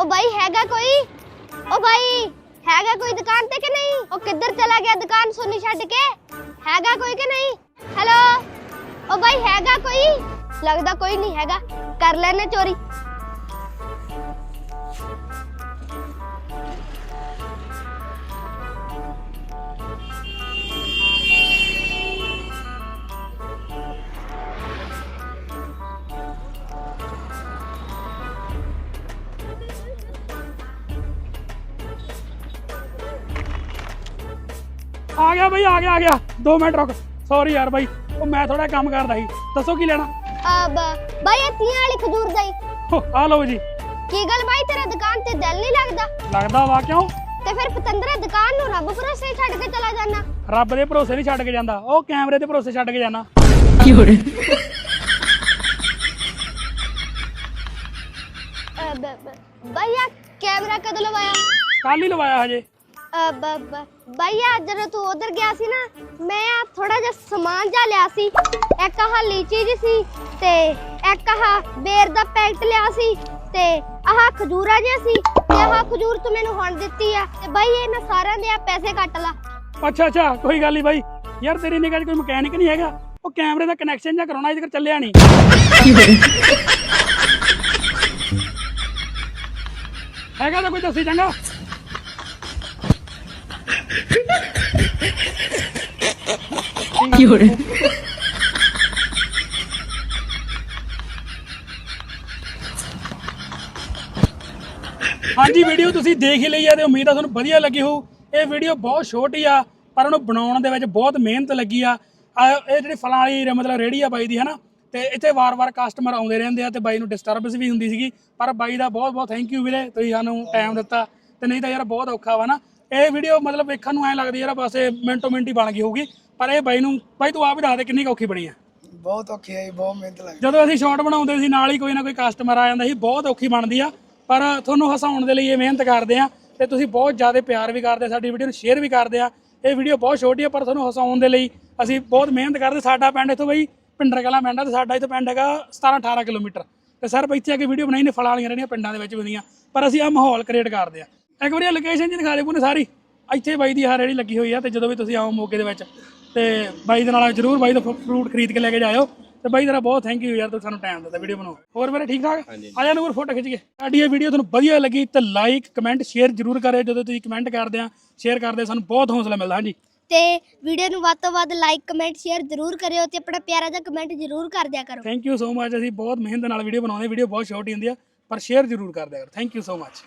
ਉਹ ਬਾਈ ਹੈਗਾ ਕੋਈ? ਉਹ ਬਾਈ ਹੈਗਾ ਕੋਈ ਦੁਕਾਨ ਤੇ ਕਿ ਨਹੀਂ? ਉਹ ਕਿੱਧਰ ਚਲਾ ਗਿਆ ਦੁਕਾਨ ਸੋਨੀ ਛੱਡ ਕੇ? ਹੈਗਾ ਕੋਈ ਕਿ ਨਹੀਂ? ਹੈਲੋ ਉਹ ਬਾਈ ਹੈਗਾ ਕੋਈ? ਲੱਗਦਾ ਕੋਈ ਨਹੀਂ ਹੈਗਾ। ਕਰ ਲੈਣੇ ਚੋਰੀ। ਆ ਗਿਆ ਬਈ ਆ ਗਿਆ ਆ ਗਿਆ। 2 ਮਿੰਟ ਰੁਕ। ਸੌਰੀ ਯਾਰ ਬਾਈ ਉਹ ਮੈਂ ਥੋੜਾ ਕੰਮ ਕਰਦਾ ਸੀ। ਦੱਸੋ ਕੀ ਲੈਣਾ? ਅਬ ਬਾਈ ਇਹ ਤੀਆਂ ਵਾਲੀ ਖਜੂਰ ਦਈ ਹੋ, ਆ ਲਓ ਜੀ। ਕੀ ਗੱਲ ਬਾਈ ਤੇਰਾ ਦੁਕਾਨ ਤੇ ਦਿਲ ਨਹੀਂ ਲੱਗਦਾ? ਲੱਗਦਾ ਵਾ ਕਿਉਂ? ਤੇ ਫਿਰ ਪਤੰਦਰਾ ਦੁਕਾਨ ਨੂੰ ਰੱਬ ਭਰੋਸੇ ਛੱਡ ਕੇ ਚਲਾ ਜਾਣਾ ਰੱਬ ਦੇ ਭਰੋਸੇ ਨਹੀਂ ਛੱਡ ਕੇ ਜਾਂਦਾ। ਉਹ ਕੈਮਰੇ ਦੇ ਭਰੋਸੇ ਛੱਡ ਕੇ ਜਾਣਾ ਅਬ ਬਾਈ ਆ ਕੈਮਰਾ ਕਦੋਂ ਲਵਾਇਆ? ਕੱਲ ਹੀ ਲਵਾਇਆ ਹਜੇ। ਅਬ ਭਈਆ ਜਦੋਂ ਤੂੰ ਉਧਰ ਗਿਆ ਸੀ ਨਾ, ਮੈਂ ਆ ਥੋੜਾ ਜਿਹਾ ਸਮਾਨ ਜਾ ਲਿਆ ਸੀ। ਇੱਕ ਆਹ ਲੀਚੀ ਜੀ ਸੀ ਤੇ ਇੱਕ ਆਹ ਬੇਰ ਦਾ ਪੈਕਟ ਲਿਆ ਤੇ ਆਹ ਖਜੂਰਾ ਜਿਹਾ ਸੀ ਤੇ ਆਹ ਖਜੂਰ ਤੂੰ ਮੈਨੂੰ ਹੁਣ ਦਿੱਤੀ ਆ ਤੇ ਬਾਈ ਇਹਨਾਂ ਸਾਰਿਆਂ ਦੇ ਆ ਪੈਸੇ ਕੱਟ ਲਾ। ਅੱਛਾ ਅੱਛਾ, ਕੋਈ ਗੱਲ ਨਹੀਂ ਬਾਈ। ਯਾਰ ਤੇਰੀ ਨਿਗਾਹ 'ਚ ਕੋਈ ਮਕੈਨਿਕ ਨਹੀਂ ਹੈਗਾ। ਉਹ ਕੈਮਰੇ ਦਾ ਕਨੈਕਸ਼ਨ ਜਾਂ ਕਰਾਉਣਾ ਇਹਦੇ ਕਰ ਚੱਲਿਆ ਨਹੀਂ ਹੈਗਾ ਤਾਂ ਕੋਈ ਦੱਸੀ ਚੰਗਾ। ਹਾਂਜੀ ਵੀਡੀਓ ਤੁਸੀਂ ਦੇਖ ਹੀ ਲਈ ਆ ਤੇ ਉਮੀਦ ਆ ਤੁਹਾਨੂੰ ਵਧੀਆ ਲੱਗੀ ਹੋਊ। ਇਹ ਵੀਡੀਓ ਬਹੁਤ ਛੋਟੀ ਆ, ਪਰ ਉਹਨੂੰ ਬਣਾਉਣ ਦੇ ਵਿੱਚ ਬਹੁਤ ਮਿਹਨਤ ਲੱਗੀ ਆ। ਆ, ਇਹ ਜਿਹੜੀ ਫਲਾਂ ਵਾਲੀ ਮਤਲਬ ਰੇੜੀ ਆ ਬਾਈ ਦੀ, ਹਨਾ? ਤੇ ਇੱਥੇ ਵਾਰ-ਵਾਰ ਕਸਟਮਰ ਆਉਂਦੇ ਰਹਿੰਦੇ ਆ ਤੇ ਬਾਈ ਨੂੰ ਡਿਸਟਰਬੈਂਸ ਵੀ ਹੁੰਦੀ ਸੀਗੀ। ਪਰ ਬਾਈ ਦਾ ਬਹੁਤ-ਬਹੁਤ ਥੈਂਕ ਯੂ ਵੀਰੇ, ਤੁਸੀਂ ਸਾਨੂੰ ਟਾਈਮ ਦਿੱਤਾ। ਤੇ ਨਹੀਂ ਤਾਂ ਯਾਰ ਬਹੁਤ ਔਖਾ ਵਾ ਨਾ। ਇਹ ਵੀਡੀਓ ਮਤਲਬ ਵੇਖਣ ਨੂੰ ਐ ਲੱਗਦੀ ਯਾਰ ਬਸ ਇਹ ਮਿੰਟੋ ਮਿੰਟ ਹੀ ਬਣ ਗਈ ਹੋਊਗੀ ਪਰ ਇਹ ਬਾਈ ਨੂੰ ਬਾਈ ਤੂੰ ਆਪ ਹੀ ਦੱਸ ਦੇ ਕਿੰਨੀ ਕੁ ਔਖੀ ਬਣੀ ਆ ਬਹੁਤ ਔਖੀ ਜੀ, ਬਹੁਤ ਮਿਹਨਤ ਲੱਗਦੀ ਜਦੋਂ ਅਸੀਂ ਸ਼ਾਰਟ ਬਣਾਉਂਦੇ ਸੀ ਨਾਲ ਹੀ ਕੋਈ ਨਾ ਕੋਈ ਕਸਟਮਰ ਆ ਜਾਂਦਾ ਸੀ ਬਹੁਤ ਔਖੀ ਬਣਦੀ ਆ ਪਰ ਤੁਹਾਨੂੰ ਹਸਾਉਣ ਦੇ ਲਈ ਇਹ ਮਿਹਨਤ ਕਰਦੇ ਆ ਤੇ ਤੁਸੀਂ ਬਹੁਤ ਜ਼ਿਆਦਾ ਪਿਆਰ ਵੀ ਕਰਦੇ ਸਾਡੀ ਵੀਡੀਓ ਨੂੰ ਸ਼ੇਅਰ ਵੀ ਕਰਦੇ ਆ। ਇਹ ਵੀਡੀਓ ਬਹੁਤ ਛੋਟੀ ਆ ਪਰ ਤੁਹਾਨੂੰ ਹਸਾਉਣ ਦੇ ਲਈ ਅਸੀਂ ਬਹੁਤ ਮਿਹਨਤ ਕਰਦੇ। ਸਾਡਾ ਪਿੰਡ ਇੱਥੋਂ ਬਈ ਪਿੰਡਰ ਕਲਾਂ ਪਿੰਡ ਆ ਤੇ ਸਾਡਾ ਇੱਥੋਂ ਪਿੰਡ ਹੈਗਾ 17 18 ਕਿਲੋਮੀਟਰ। ਤੇ ਸਰ ਇੱਥੇ ਆ ਕੇ ਵੀਡੀਓ ਬਣਾਈ ਨੇ ਫਲਾਂ ਵਾਲੀਆਂ ਰਹਿਣੀਆਂ ਪਿੰਡਾਂ ਦੇ ਵਿੱਚ ਹੁੰਦੀਆਂ ਪਰ ਅਸੀਂ ਆ ਮਾਹੌਲ ਕ੍ਰੀਏਟ ਕਰਦੇ ਆ। ਇੱਕ ਵਾਰੀ ਲੋਕੇਸ਼ਨ ਜੀ ਦਿਖਾ ਦੇ ਪੂਨੇ ਸਾਰੀ। ਇੱਥੇ ਬਾਈ ਦੀ ਆਹ ਰੇੜੀ ਲੱਗੀ ਹੋਈ ਆ ਤੇ ਜਦੋਂ ਵੀ ਤੁਸੀਂ ਆਓ ਮੌਕੇ ਦੇ ਵਿੱਚ ਤੇ ਬਾਈ ਦੇ ਨਾਲ ਜਰੂਰ ਬਾਈ ਦਾ ਫਰੂਟ ਖਰੀਦ ਕੇ ਲੈ ਕੇ ਜਾਇਓ। ਤੇ ਬਾਈ ਤੇਰਾ ਬਹੁਤ ਥੈਂਕ ਯੂ ਯਾਰ ਤੂੰ ਸਾਨੂੰ ਟਾਈਮ ਦਿੱਤਾ ਵੀਡੀਓ ਬਣਾਉ ਹੋਰ ਮੇਰੇ ਠੀਕ ਠਾਕ? ਆ ਜਾ ਨੂਰ ਫੋਟੋ ਖਿੱਚ ਕੇ ਸਾਡੀ ਇਹ ਵੀਡੀਓ ਤੁਹਾਨੂੰ ਵਧੀਆ ਲੱਗੀ ਤੇ ਲਾਈਕ ਕਮੈਂਟ ਸ਼ੇਅਰ ਜਰੂਰ ਕਰਿਓ। ਜਦੋਂ ਤੁਸੀਂ ਕਮੈਂਟ ਕਰਦੇ ਆ ਸ਼ੇਅਰ ਕਰਦੇ ਸਾਨੂੰ ਬਹੁਤ ਹੌਸਲਾ ਮਿਲਦਾ ਹਾਂਜੀ। ਤੇ ਵੀਡੀਓ ਨੂੰ ਵੱਧ ਤੋਂ ਵੱਧ ਲਾਈਕ ਕਮੈਂਟ ਸ਼ੇਅਰ ਜ਼ਰੂਰ ਕਰਿਓ ਤੇ ਆਪਣਾ ਪਿਆਰਾ ਜਿਹਾ ਕਮੈਂਟ ਜ਼ਰੂਰ ਕਰ ਦਿਆ ਕਰੋ। ਥੈਂਕ ਯੂ ਸੋ ਮਚ ਅਸੀਂ ਬਹੁਤ ਮਿਹਨਤ ਨਾਲ ਵੀਡੀਓ ਬਣਾਉਂਦੇ ਵੀਡੀਓ ਬਹੁਤ ਸ਼ਾਰਟ ਹੀ ਹੁੰਦੀ ਆ ਪਰ ਸ਼ੇਅਰ ਜਰੂਰ ਕਰ ਦਿਆ ਕਰੋ। Thank you so much